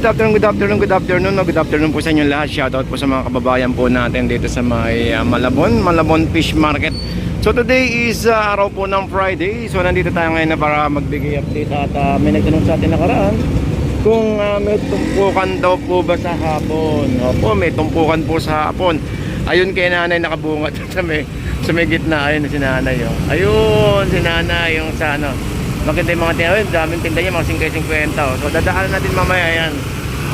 good afternoon, good afternoon, good afternoon, no? good afternoon po sa inyo lahat. Shoutout po sa mga kababayan po natin dito sa may uh, Malabon, Malabon Fish Market. So today is uh, araw po ng Friday. So nandito tayo ngayon para magbigay update at uh, may nagtanong sa atin nakaraan kung uh, may tumpukan daw po ba sa hapon. Opo, may tumpukan po sa hapon. Ayun kay nanay nakabungat sa may sa may gitna ayun si nanay oh. Ayun si nanay yung sa ano. Makita yung mga tindahan, daming tinda niya, mga 50-50 oh. So dadaanan natin mamaya yan.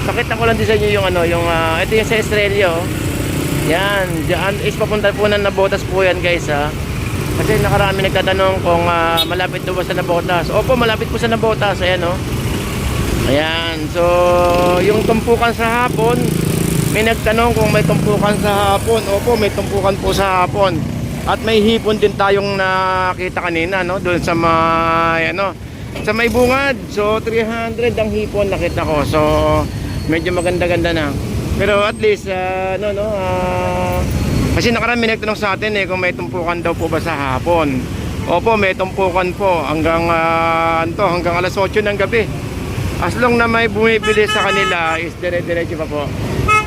Pakita ko lang din sa inyo yung ano, yung ah, ito yung sa Estrella oh. Yan, diyan is papunta po ng Nabotas po yan guys ha. Kasi nakarami nagtatanong kung ah, malapit daw ba sa Nabotas. Opo, malapit po sa Nabotas, ayan oh. Ayan, so yung tumpukan sa hapon, may nagtanong kung may tumpukan sa hapon. Opo, may tumpukan po sa hapon. At may hipon din tayong nakita kanina, no? Doon sa may, ano, sa may bungad. So, 300 ang hipon nakita ko. So, medyo maganda-ganda na. Pero at least, ah, ano, no, ah, kasi nakaraan may nagtanong sa atin eh kung may tumpukan daw po ba sa hapon. Opo, may tumpukan po hanggang, ah, ano to, hanggang alas 8 ng gabi. As long na may bumibili sa kanila is dire-diretso pa po.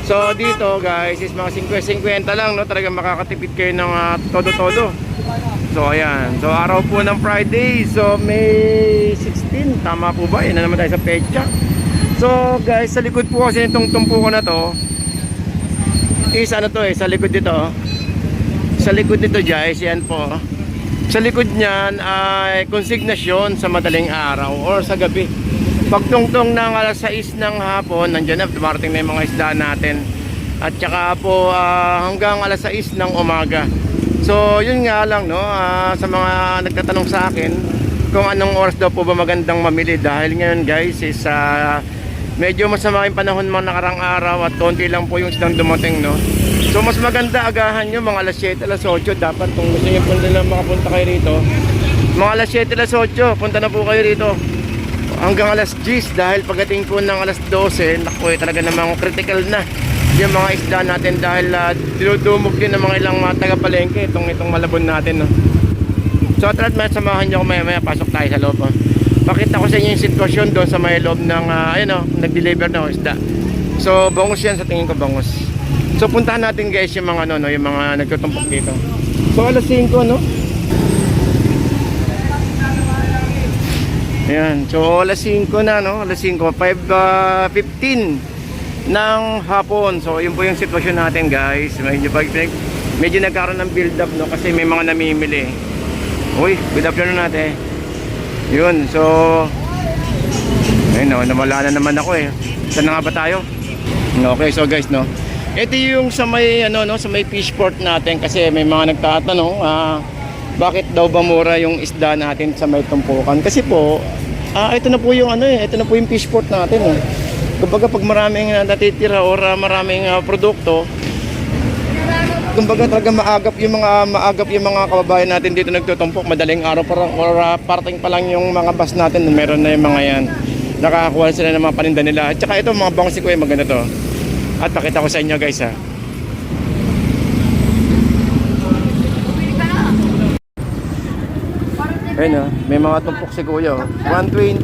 So dito guys is mga 50-50 lang no. Talagang makakatipid kayo ng ah, todo-todo. So ayan. So araw po ng Friday. So May 16. Tama po ba? Yan na naman tayo sa pecha. So guys sa likod po kasi nitong tumpukan na to is ano to eh. Sa likod dito oh. Sa likod nito guys. Yan po. Sa likod niyan ay konsignasyon sa madaling araw or sa gabi. Pagtungtong ng alas 6 ng hapon, nandiyan na, dumarating na yung mga isda natin. At saka po ah, hanggang alas 6 ng umaga. So, yun nga lang, no, ah, sa mga nagtatanong sa akin, kung anong oras daw po ba magandang mamili. Dahil ngayon guys, is ah, medyo masama yung panahon mga nakarang araw at konti lang po yung isdang dumating, no. So, mas maganda agahan nyo, mga alas 7, alas 8, dapat kung gusto nyo punta na makapunta kayo rito. Mga alas 7, alas 8, punta na po kayo rito hanggang alas 10 dahil pagdating po ng alas 12 naku eh, talaga namang critical na yung mga isda natin dahil uh, dinudumog din ng mga ilang mga taga-palengke itong, itong malabon natin no? so tara't may samahan nyo ako maya maya pasok tayo sa loob oh. pakita ko sa inyo yung sitwasyon doon sa may loob ng uh, ayun oh, nag-deliver ng isda. So bangus yan sa tingin ko bangus. So puntahan natin guys yung mga ano no, yung mga nagtutumpok dito. So alas 5 no Ayan, so alas 5 na no, alas 5, 5.15 ng hapon. So yun po yung sitwasyon natin guys. Medyo, medyo nagkaroon ng build up no, kasi may mga namimili. Uy, good afternoon natin. Yun, so ayun no, namala na naman ako eh. Saan na nga ba tayo? Okay, so guys no, ito yung sa may ano no, sa may fish port natin kasi may mga nagtatanong ah bakit daw ba mura yung isda natin sa may tumpukan? Kasi po, ah ito na po yung ano eh, ito na po yung fish port natin eh. Kumbaga pag maraming uh, natitira or ah, maraming ah, produkto, kumbaga talaga maagap yung mga maagap yung mga kababayan natin dito nagtutumpok. Madaling araw pa lang or ah, parting pa lang yung mga bus natin meron na yung mga yan. Nakakakuha sila ng mga paninda nila. At saka ito mga bangsi ko eh maganda to. At pakita ko sa inyo guys ha Ayun oh, may mga tumpok si Kuya oh. 120.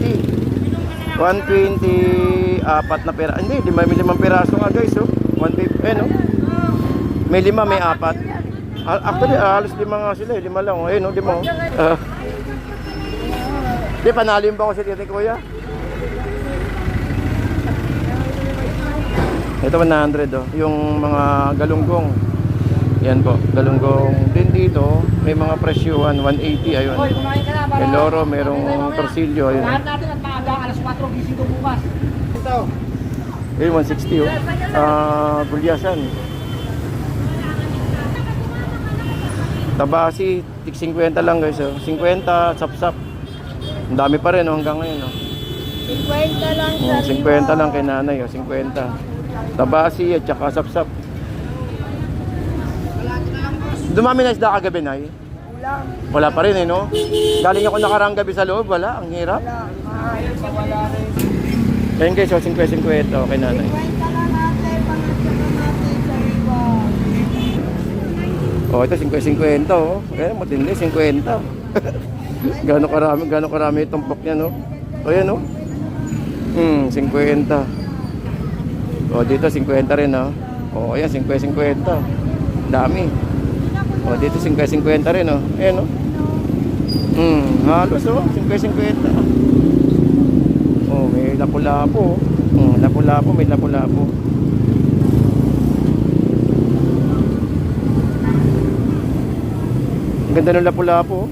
120 apat na pera. Hindi, lima may limang piraso nga guys oh. 150 ayun oh. May lima, may apat. Ah, Actually, halos lima nga sila, eh. lima lang. oh. Ayun oh, lima oh. Ah. Di panalo yung ba si Titi Kuya? Ito 100 oh, yung mga galunggong. Yan po, galunggong dito. May mga presyuhan, 180 ayun. May loro, merong torsilyo ayun. Lahat natin at maaga, alas 4 gising ko bukas. Ito. Ayun, 160 oh. Ah, bulyasan. Tabasi, tig 50 lang guys oh. 50, sap-sap. Ang dami pa rin oh, hanggang ngayon oh. 50 lang Oh, 50 lang kay nanay oh, 50. Tabasi at saka sap-sap. Dumami na isda kagabi na Wala. Wala pa rin eh no? Galing ako nakarang gabi sa loob, wala, ang hirap. Wala. Mahal pa wala rin. Ayun guys, oh, 50-50 oh, kay nanay. 50 lang natin. Pangatsakan natin sa iba. Oh, ito 50-50 oh. Eh, matindi 50. Gano'ng karami, gano'ng karami yung tumpok niya no. Oh, yan oh. Hmm, 50. O dito 50 rin oh. O ayan 50-50. Dami. O dito 50-50 rin oh. Ayan oh. Hmm, halos oh, 50-50. Oh, may lapu-lapo. oh. Hmm, lapu-lapo, may lapu-lapo. Ganda ng lapu-lapo. oh.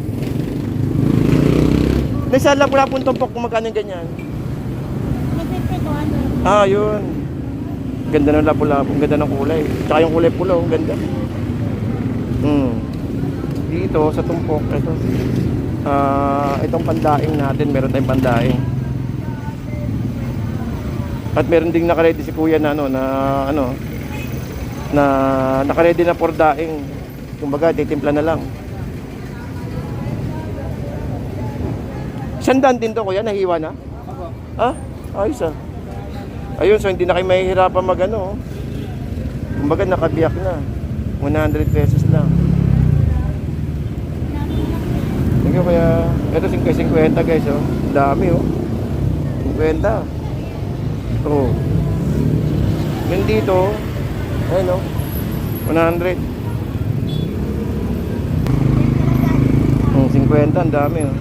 Nasa lapu-lapo ng tumpok yung ganyan. Ah, yun. Ganda ng lapu-lapo, ganda ng kulay. Tsaka yung kulay pula, ang ganda. Hmm. Dito sa tumpok, ito. Ah, itong pandaing natin, meron tayong pandaing. At meron ding nakaredy si Kuya na ano, na ano, na nakaredy na for daing. Kumbaga, titimpla na lang. Sandaan din to, Kuya, nahiwa na? Ah, ayos ah. Ayun, so hindi na kayo mahihirapan mag ano. oh. Kumbaga nakabiyak na. 100 pesos lang. You kaya. Ito 50 guys oh. Dami oh. 50. Oh. Yun dito. Ayun oh. 100. Hmm, 50 ang dami oh.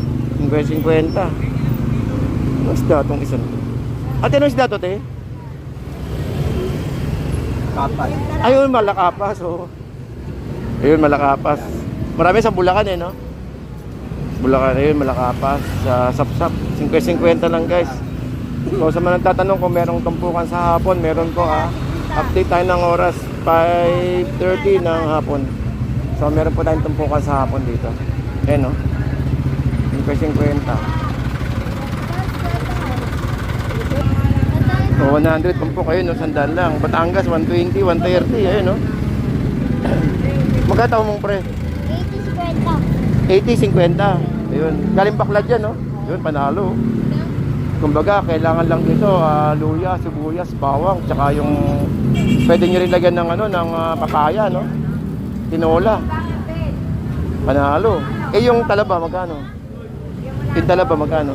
50 50. Ano isda itong to? Ate, ano isda to, te? Kapat. Ayun, malakapas, oh. Ayun, malakapas. Marami sa Bulacan, eh, no? Bulacan, ayun, malakapas. Sa Sapsap, 50-50 lang, guys. So, sa mga nagtatanong kung merong tumpukan sa hapon, meron ko, ah. Update tayo ng oras, 5.30 ng hapon. So, meron po tayong tumpukan sa hapon dito. Ayan, no? 50-50. So, 100 kung po kayo, no? Sandaan lang. Batangas, 120, 130. Ayun, no? Magkataw mong pre? 80, 50. Ayun. Galing baklad yan, no? Yun, panalo. Kumbaga, kailangan lang dito, ah, luya, sibuyas, bawang, tsaka yung pwede nyo rin lagyan ng ano, ng ah, papaya, no? Tinola. Panalo. Eh, yung talaba, magkano? Yung talaba, magkano?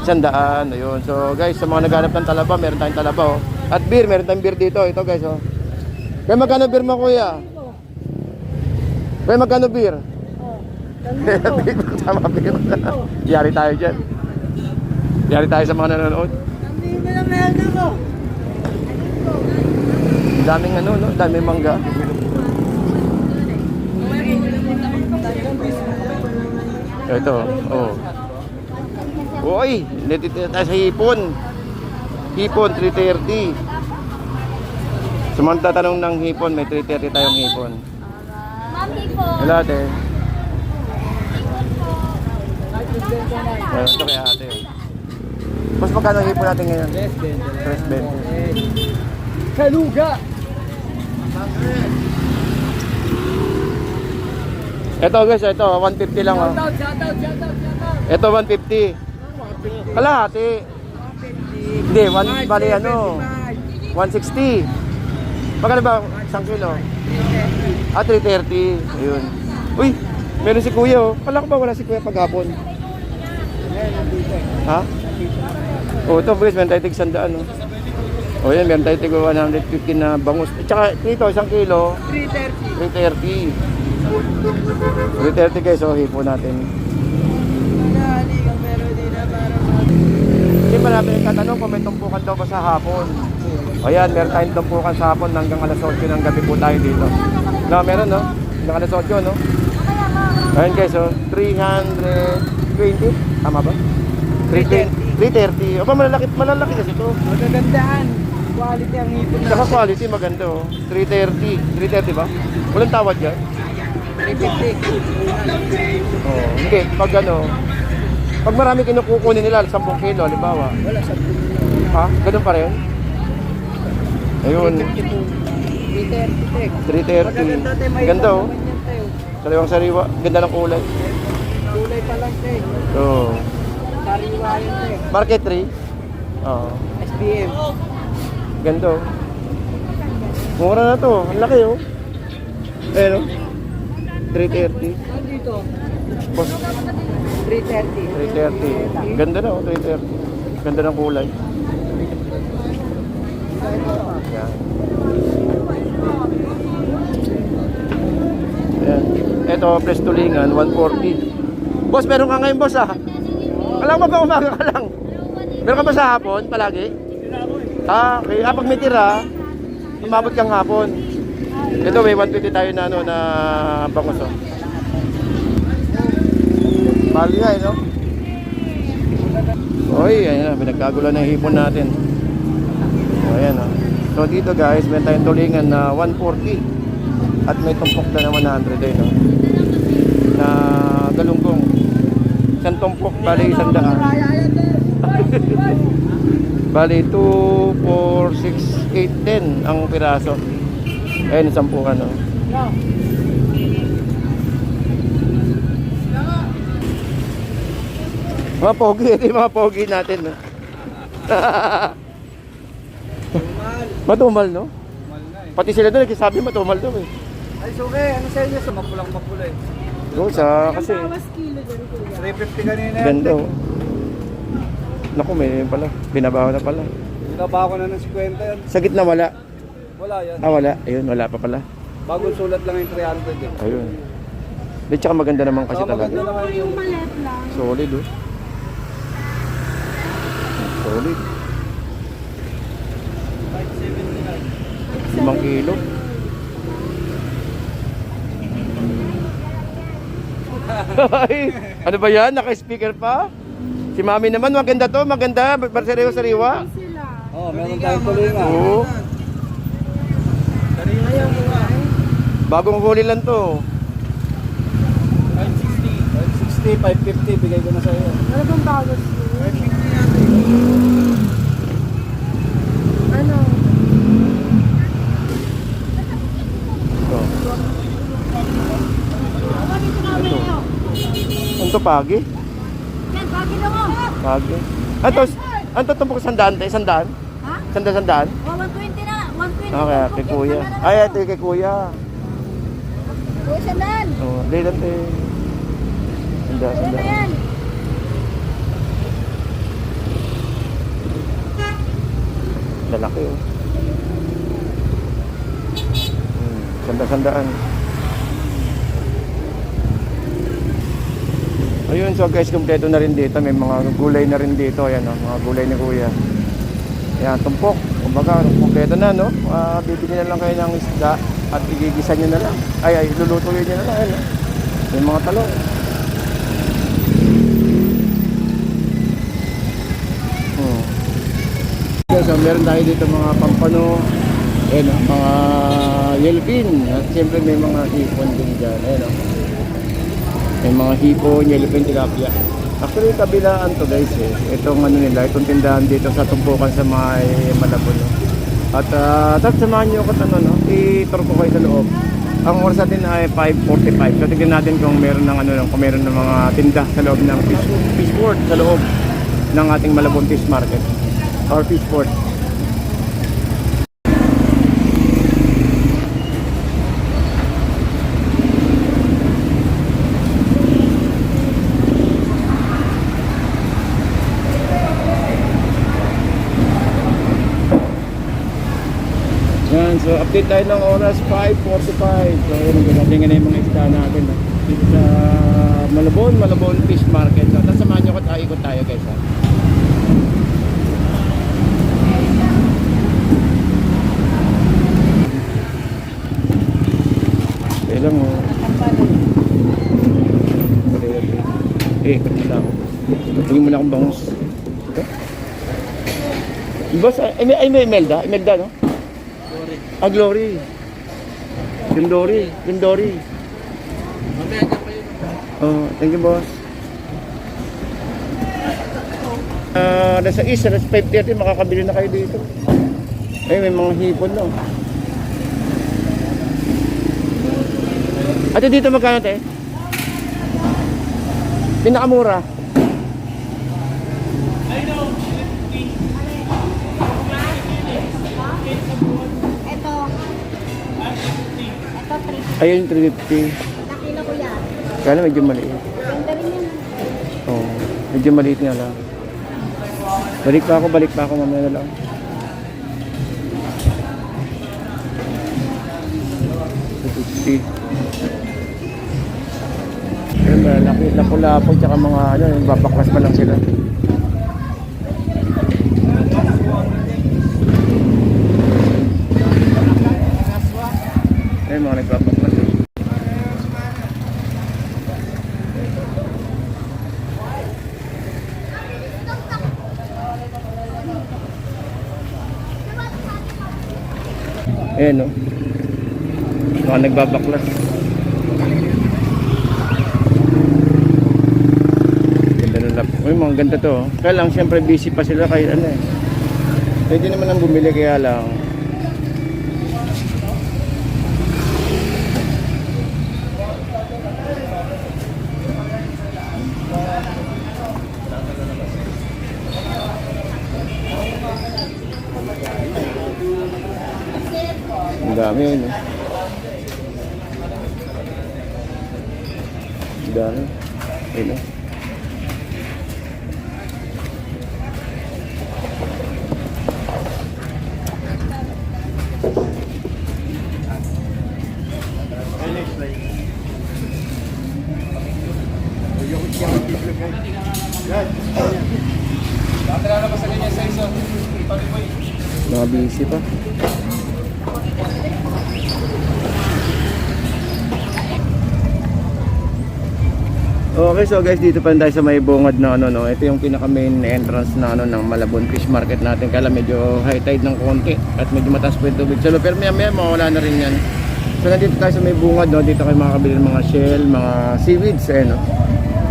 Sandaan, ayun. So guys, sa mga naghanap ng talaba, meron tayong talaba oh. At beer, meron tayong beer dito. Ito guys oh. Kaya magkano beer mo kuya? Kaya magkano beer? Beer, tama beer. Yari tayo dyan. Yari tayo sa mga nanonood. Ako. Daming ano, no? Daming mangga. Ito, oh. Uy, natitira tayo sa hipon. Hipon, 330. Sa mga tatanong ng hipon, may 330 tayong hipon. Mami po. Wala ate. Ayun, ito kaya ate. Mas magkano ang hipon natin ngayon? Less than. 320. Kaluga. Ito guys, ito 150 lang oh. Shoutout, shoutout, shoutout, shoutout. Ito 150. Kalahati. Hindi, one, bali ano, 160. Magkano ba isang kilo? Ah, 330. Ayun. Uy, meron si kuya oh. Kala ko ba wala si kuya paghapon? Ha? Oh, ito guys, meron tayo tig sandaan oh. Oh, yan, meron tayo tig 150 na bangus. At saka dito, isang kilo, 330. 330. 330 guys, oh, hipo natin. Hindi pa namin nagtatanong kung may tumpukan daw ba sa hapon. O yan, meron tayong tumpukan sa hapon hanggang alas 8 ng gabi po tayo dito. No, meron no? Hanggang alas 8 no? Ayun guys, so 320. Tama ba? 330. 330. O ba malalaki, malalaki kasi ito. Magagandaan. Quality ang ipon na. Saka quality maganda oh. 330. 330 ba? Walang tawad yan? 350. Oo. Hindi, pag ano, pag marami kinukukunin nila, 10 kilo, halimbawa. Wala sa Ha? Ganun pa rin? Ayun. 330. 330. Magaganda tayo. May Ganda oh. Sariwang sariwa. Ganda ng kulay. Pa lang. So, Sariwa yan tayo. market 3. Oo. SBM. Ganda oh. Mura na to. Ang laki oh. Ayun oh. 330. Nandito. Boss, 330. 330. Ganda na oh, 330. Ganda ng kulay. Yan. Ayan. Ito, press tulingan, 140. Boss, meron ka ngayon, boss, ah. Alam mo ba, umaga ka lang. Meron ka ba sa hapon, palagi? Ah, okay. Ah, pag may tira, umabot kang hapon. Ito, may 120 tayo na, ano, na bangus, oh. Mahal nga, eh, no? Oy, ayan na, pinagkagulan ng hipon natin. O, ayan, oh. So, dito guys, meron tayong tulingan na 140. At may tumpok na naman 100 eh, no? Na. Isang tumpok, bali isang daan. bali 2, 4, 6, 8, 10 ang piraso. Ayan, isang pukan, no? Mga pogi, ito yung mga pogi natin, no? matumal, no? Pati sila doon, nagsasabi matumal daw eh. Ay, suke, ano sa inyo? Sa mapulang mapula eh. Doon sa, kasi, kilo dyan. 350 kanina yan. ganda oh. Naku, may pala. Binabaho na pala. Binaba ko na ng 50 yan. Sa gitna wala. Wala yan. Ah, wala. Ayun, wala pa pala. Bagong sulat lang yung 300 eh. Ayun. Di, tsaka maganda naman kasi Saka talaga. maganda naman yung Malet lang. Solid oh. Solid. Limang kilo. Ay, ano ba yan? Naka-speaker pa? Si Mami naman, maganda to, maganda. Barseriwa sariwa. Sila. Oh, meron tayong tulingan. Oo. Ayaw mo nga. Bagong huli lang to. 560. 550, 550, bigay ko na sa iyo. Ano bang bawas mo? Ano? Oh. Ito. Ano to, pagi? Yan, bakit mo? Pagi. Ano to? Ano to tumpok sandaan? Te? Sandaan? Ha? Sandaan, sandaan? O, 120 na. 120. Okay, kay kuya. Ay, ito kay kuya. Kuya, sandan. Oh, di lang te. Sandaan, Kuya na sandaan. yan. Lalaki oh. Hmm, Sanda-sandaan. Ayun, so guys, kumpleto na rin dito. May mga gulay na rin dito. Ayan, oh, mga gulay ni Kuya. Ayan, tumpok. Kumbaga, kumpleto na, no? Ah, bibili na lang kayo ng isda at igigisa nyo na lang. Ay, ay, lulutuin nyo na lang. Ayan, oh. May mga talong. Hmm. Okay, so meron tayo dito mga pampano, eh, no, mga yellowfin. At siyempre may mga hipon din dyan. Eh, no. May mga hipon, yellowfin, tilapia. Actually, kabilaan to guys eh. Itong ano nila, itong tindahan dito sa tumpukan sa mga Malabon. At uh, tapos samahan nyo ako ano, no? i-tour ko kayo sa loob. Ang oras natin ay 5.45. So tignan natin kung meron ng ano, kung meron ng mga tinda sa loob ng fish, fish port sa loob ng ating Malabon Fish Market or Fish Port. Yan, so update tayo ng oras 5.45 So yun, gagaling na yung mga isda natin no? Dito sa Malabon, Malabon Fish Market. So tapos samahan nyo ko tayo, ikot tayo guys ha? Okay lang oh. Eh, ikot muna ako. Tingin muna akong bangus. Okay. Boss, ay, ay, ay may Imelda, Imelda no? Ah, Glory. Yung Dory. Oh, thank you, boss. Ah, nasa east, nasa 5.30, makakabili na kayo dito. Ay, may mga hipon, no? Ate, dito magkano, te? Pinakamura. Ayun, 350. Laki na kuya. Kala medyo maliit. Ganda rin yan. Oh, medyo maliit nga lang. Balik pa ako, balik pa ako mamaya na lang. Siyempre, laki na pula po, tsaka mga ano, yung babaklas pa lang sila. Ayan, no? Mga nagbabaklas. Ganda ng lap. Uy, mga ganda to. oh. Kaya lang, siyempre busy pa sila kahit ano eh. Pwede naman ang bumili kaya lang. Ang dami yun eh. Dami. Ayun oh. Mga busy pa. Okay, so guys, dito pa tayo sa may bungad na ano, no. Ito yung pinaka main entrance na ano ng Malabon Fish Market natin. Kaya lang medyo high tide ng konti at medyo mataas pa yung tubig. So, pero maya maya mawala na rin yan. So, nandito tayo sa may bungad, no. Dito kayo makakabili ng mga shell, mga seaweeds, eh, no.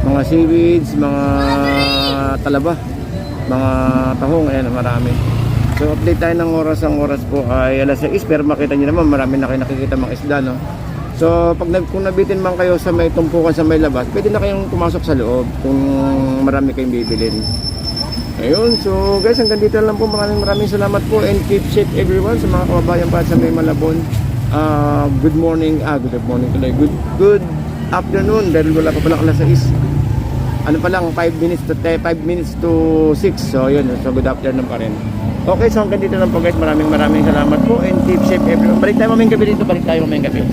Mga seaweeds, mga talaba, mga tahong, ayan, marami. So, update tayo ng oras. Ang oras po ay alas 6, pero makita nyo naman, marami na kayo nakikita mga isda, no. So, pag nag, kung nabitin man kayo sa may tumpukan sa may labas, pwede na kayong pumasok sa loob kung marami kayong bibilin. Ayun, so guys, hanggang dito lang po. Maraming maraming salamat po and keep safe everyone sa mga kababayan pa sa may Malabon. Ah, good morning, ah, good morning tuloy. Good, good afternoon dahil wala pa pala alas 6. Ano pa lang, 5 minutes to 5 minutes to 6. So, yun, so good afternoon pa rin. Okay, so hanggang dito lang po guys. Maraming maraming salamat po and keep safe everyone. Balik tayo mamayang gabi dito. Balik tayo mamayang gabi.